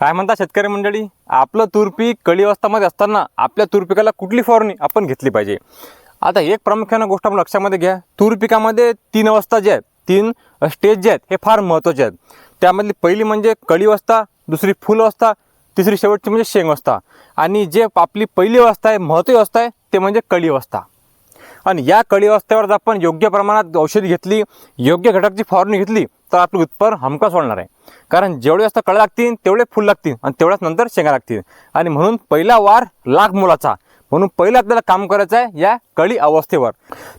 काय म्हणता शेतकरी मंडळी? आपलं तूर पीक कळी अवस्थामध्ये असताना आपल्या तूर पिकाला कुठली फवारणी आपण घेतली पाहिजे? आता एक प्रामुख्यानं गोष्ट आपण लक्षामध्ये घ्या. तूर पिकामध्ये तीन अवस्था ज्या आहेत तीन स्टेज जे आहेत हे फार महत्त्वाचे आहेत. त्यामधली पहिली म्हणजे कळी अवस्था दुसरी फुल अवस्था तिसरी शेवटची म्हणजे शेंग अवस्था आणि जे आपली पहिली अवस्था आहे महत्त्वाची अवस्था आहे ते म्हणजे कळी अवस्था आणि या कळी अवस्थेवर जर आपण योग्य प्रमाणात औषध घेतली योग्य घटकची फवारणी घेतली तर आपलं उत्पन्न हमखास वाढणार आहे. कारण जेवढे जास्त कळ्या लागतील तेवढे फुल लागतील आणि तेवढ्याच नंतर शेंगा लागतील. आणि म्हणून पहिला वार लाख मुलाचा. म्हणून पहिलं आपल्याला काम करायचं आहे या कळी अवस्थेवर.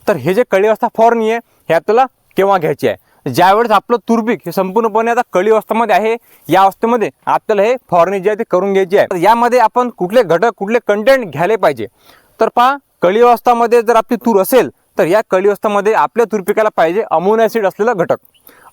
तर हे जे कळी अवस्था फवारणी आहे हे आपल्याला केव्हा घ्यायची आहे? ज्यावेळेस आपलं तुरपीक हे संपूर्णपणे आता कळी अवस्थेमध्ये आहे या अवस्थेमध्ये आपल्याला हे फवारणी जी आहे ती करून घ्यायची आहे. तर यामध्ये आपण कुठले घटक कुठले कंटेंट घ्यायला पाहिजे? तर पहा कळी अवस्थामध्ये जर आपली तूर असेल तर या कळी अवस्थामध्ये आपल्या तूर पिकाला पाहिजे अमोन ॲसिड असलेला घटक.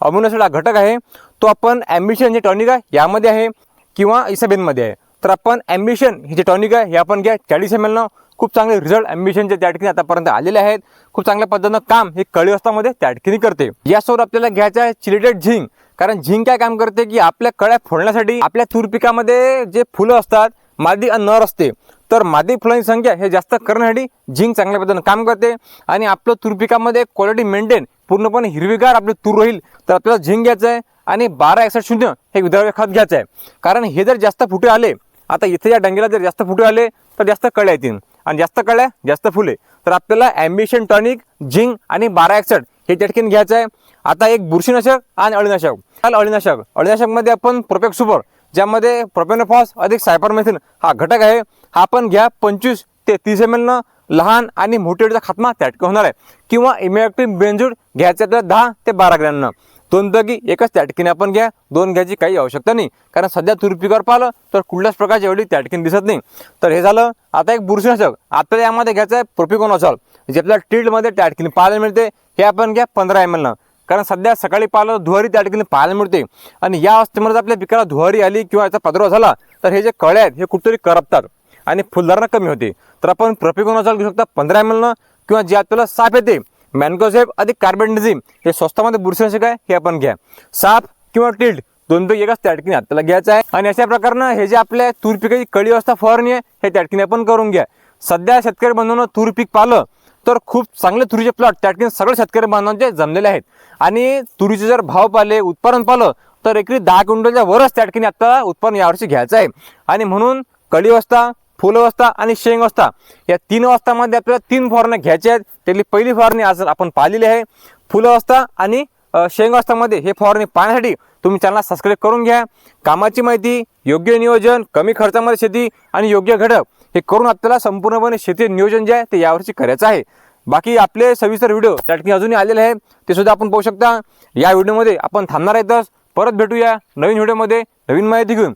अमोन ॲसिड हा घटक आहे तो आपण ॲम्बिशन जे टॉनिक आहे यामध्ये आहे किंवा इसाबेनमध्ये आहे. तर आपण ॲम्बिशन हे जे टॉनिक आहे हे आपण घ्या. चाळीस एम एलनं खूप चांगले रिझल्ट ॲम्बिशनचे त्या ठिकाणी आतापर्यंत आलेले आहेत. खूप चांगल्या पद्धतीनं काम हे कळी अवस्थामध्ये त्या ठिकाणी करते. यासोबत आपल्याला घ्यायचं आहे चिलेटेड झिंक. कारण झिंक काय काम करते की आपल्या कळ्या फोडण्यासाठी आपल्या तूर पिकामध्ये जे फुलं असतात मादी नर असते तर मादी फुलांची संख्या हे जास्त करण्यासाठी झिंक चांगल्या पद्धतीनं काम करते. आणि आपलं तूर पिकामध्ये क्वालिटी मेंटेन पूर्णपणे हिरवीगार आपली तूर राहील तर आपल्याला झिंक घ्यायचं आहे आणि बारा एकसष्ट शून्य हे विदर्भ खत घ्यायचं आहे. कारण हे जर जास्त फुटे आले आता इथे या डंगेला जर जास्त फुटे आले तर जास्त कळ्या येतील. आणि जास्त कळ्या जास्त फुले. तर आपल्याला ॲम्बिशन टॉनिक झिंक आणि बारा एकसठ हे चटकीन घ्यायचं आहे. आता एक बुरशीनाशक आणि अळीनाशक. काल अळीनाशक. अळीनाशकमध्ये आपण प्रोपेक्ट सुपर ज्यामध्ये प्रोपेनोफॉस अधिक सायपरमेथिन हा घटक आहे. हा आपण घ्या पंचवीस ते तीस एम एलनं लहान आणि मोठेचा खात्मा त्या होणार आहे. किंवा इमॅक्टिव्ह बेंजूड घ्यायचं आपल्याला दहा ते बारा ग्रॅमनं. दोन दगी एकच त्या आपण घ्या. दोन घ्यायची काही आवश्यकता नाही. कारण सध्या तूर पिकावर पाहिलं तर कुठल्याच प्रकारची एवढी त्या दिसत नाही. तर हे झालं. आता एक बुरशीनाशक. आता यामध्ये घ्यायचं आहे प्रोपिकोनॉसॉल जे आपल्याला टील्डमध्ये त्या पाहायला मिळते. हे आपण घ्या पंधरा एम एलनं कारण सध्या सकाळी पाहिलं धुवारी त्या ठिकाणी पाहायला मिळते. आणि या अवस्थेमध्ये जर आपल्या पिकाला धुवारी आली किंवा याचा प्रादुर्भाव झाला तर हे जे कळे आहेत हे कुठेतरी करपतात आणि फुलधारणा कमी होते. तर आपण प्रपिकोनाचा घेऊ शकता पंधरा एम एलनं किंवा जे आपल्याला साप येते मॅनकोझेप अधिक कार्बेंडिझिम हे स्वस्तामध्ये बुरशीनाशक आहे हे आपण घ्या. साप किंवा टिल्ड दोन पैकी एकच त्या ठिकाणी आपल्याला घ्यायचं आहे. आणि अशा प्रकारनं हे जे आपल्या तूर पिकाची कळी अवस्था फवारणी आहे हे त्या ठिकाणी आपण करून घ्या. सध्या शेतकरी बांधवांना तूर पीक पाहिलं तर खूप चांगले तुरीचे प्लॉट त्या ठिकाणी सगळे शेतकरी बांधवांचे जमलेले आहेत. आणि तुरीचे जर भाव पाहिले उत्पादन पाहिलं तर एकरी दहा क्विंटलच्या वरच त्या ठिकाणी आता उत्पादन यावर्षी घ्यायचं आहे. आणि म्हणून कळी अवस्था फुल अवस्था आणि शेंगवस्था या तीन अवस्थामध्ये आपल्याला तीन फवारण्या घ्यायच्या आहेत. त्यातली पहिली फवारणी आज आपण पाहिलेली आहे. फुल अवस्था आणि शेंग हे फवारणी पाहण्यासाठी तुम्ही चॅनलला सबस्क्राईब करून घ्या. कामाची माहिती योग्य नियोजन कमी खर्चामध्ये शेती आणि योग्य घटक हे करून आपल्याला संपूर्णपणे शेती नियोजन जे आहे ते यावर्षी करायचं आहे. बाकी आपले सविस्तर व्हिडिओ त्या ठिकाणी अजूनही आलेले आहे ते सुद्धा आपण पाहू शकता. या व्हिडिओमध्ये आपण थांबणार आहेतच परत भेटूया नवीन व्हिडिओमध्ये. नवीन माहिती घेऊन.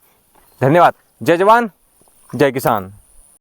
धन्यवाद. जय जवान. जय किसान.